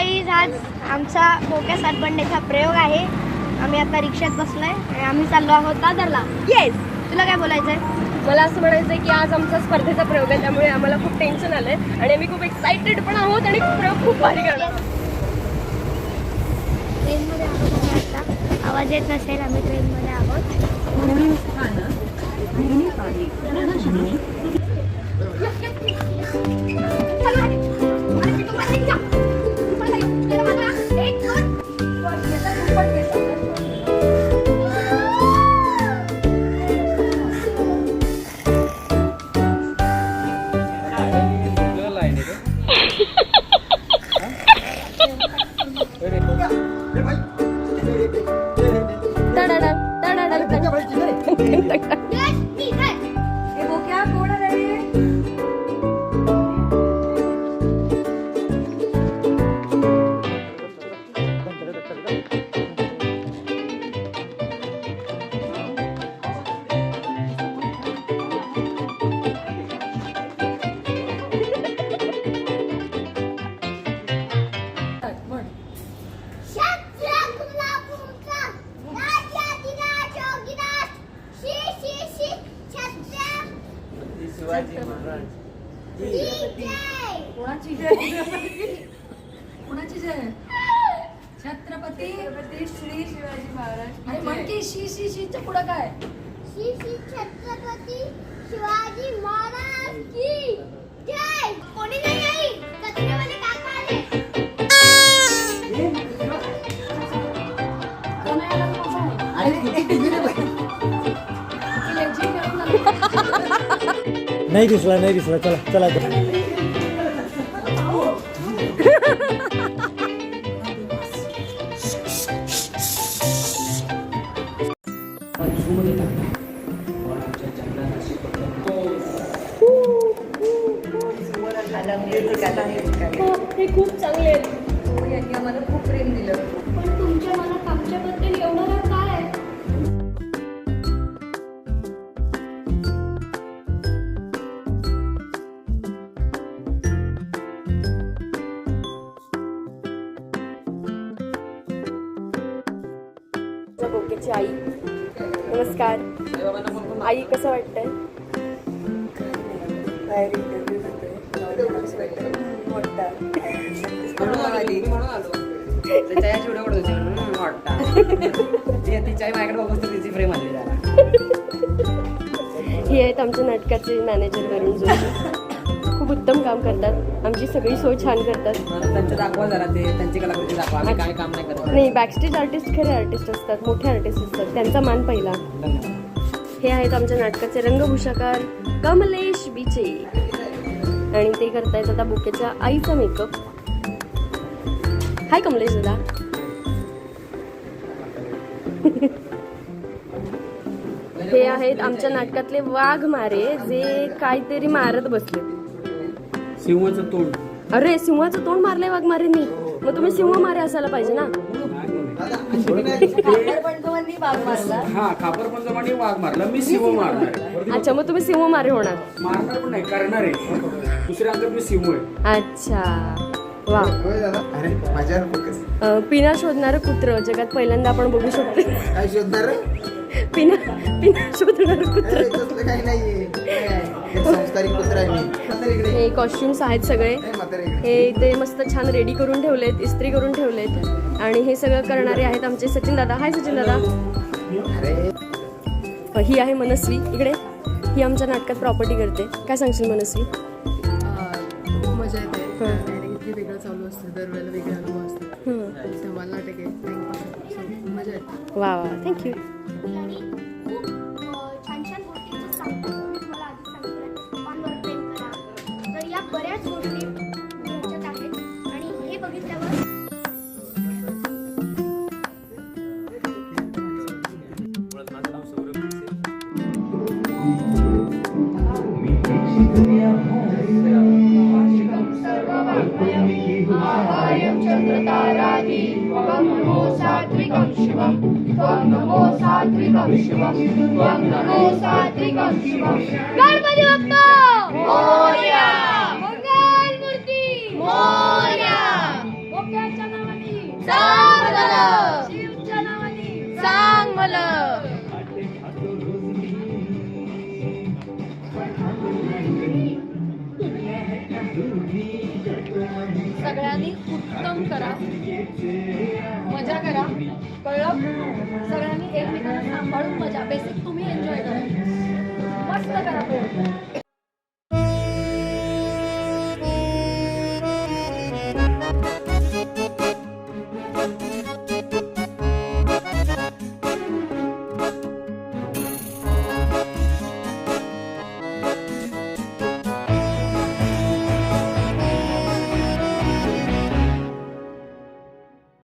Guys आज आमचा बोक्या सातबंड्याचा प्रयोग आहे. आम्ही आता रिक्षात बसलोय आणि आम्ही चाललो आहोत दादरला. येस तुला काय बोलायचंय? मला असं म्हणायचं की आज आमचा स्पर्धेचा प्रयोग आहे त्यामुळे आम्हाला खूप टेन्शन आलंय आणि आम्ही खूप एक्साइटेड पण आहोत आणि प्रयोग खूप भारी करणार. ट्रेनमध्ये आहोत आता. आवाज येत नसेल आम्ही ट्रेनमध्ये आहोत. कोणाची जय? कोणाची जय? छत्रपती छत्रपती श्री शिवाजी महाराज अरे म्हण की शी शी शीच्या पुढं काय? श्री श्री छत्रपती शिवाजी महाराज की जय. कोणी नाही आई? कचऱ्यावाले काका आले. नाही दिसला नाही दिसला चला चला हे खूप चांगले आहेत हो, यांनी आम्हाला खूप प्रेम दिलं पण तुमच्या मनात आमच्याबद्दल माझ्या बोकेची आई. नमस्कार. आई कसं वाटतंय? जरा. हे आहेत आमच्या नाटकाचे मॅनेजर वरुण जोशी. खूप उत्तम काम करतात. आमची सगळी सोय छान करतात. त्यांचं दाखवा जरा ते त्यांची कलाकृती दाखवा. आम्ही काय काम नाही करत. नाही बॅकस्टेज आर्टिस्ट खरे आर्टिस्ट असतात मोठे आर्टिस्ट असतात. त्यांचा मान पहिला. हे आहेत आमच्या नाटकाचे रंगभूषाकार कमलेश बिचे. आणि ते करतायत आता बुकेच्या आईचा मेकअप हाय कमलेश दादा. हे आहेत आमच्या नाटकातले वाघ मारे जे काहीतरी मारत बसले. सिंहाचं तोंड. अरे सिंहाचं तोंड मारलंय वाघ मारेंनी. मग तुम्ही सिंह मारे असायला पाहिजे ना? मारला. हा खापर वाघ मारला. मी सिंह मारणार. अच्छा मग तुम्ही सिंह मारे होणार. मारणार पण नाही करणार आहे. दुसऱ्या अंगात मी सिंह आहे. अच्छा. वा. अरे माझ्यावर फोकस अ, पिना शोधणारं कुत्र जगात पहिल्यांदा आपण बघू शकतो. काय शोधणार? पिना पिना शोधणारं कुत्र. काही इकडे. हे कॉस्ट्युम्स आहेत सगळे. हे इथे मस्त छान रेडी करून ठेवलेत इस्त्री करून ठेवलेत. आणि हे सगळं करणारे आहेत आमचे सचिन दादा. हाय सचिन दादा. ही आहे मनस्वी. इकडे. ही आमच्या नाटकात प्रॉपर्टी करते. काय सांगशील मनस्वी? खूप मजा येते. हं. किती वेगळं चालू असतं. दरवेळेला वेगळे अनुभव हं. नाटक आहे मजा येते. वा वा थँक्यू आणि खूप छान छान गोष्टी मला आधी प्रेम करा. तर या बऱ्याच गोष्टी आहेत. आणि हे बघितल्यावर गणपती बाप्पा मोरया मंगल मूर्ती मोरया सांभाळून करा. मजा करा. कळलं? सगळ्यांनी एकमेकांना सांभाळून मजा. बेसिक तुम्ही एन्जॉय करा. मस्त करा. पोट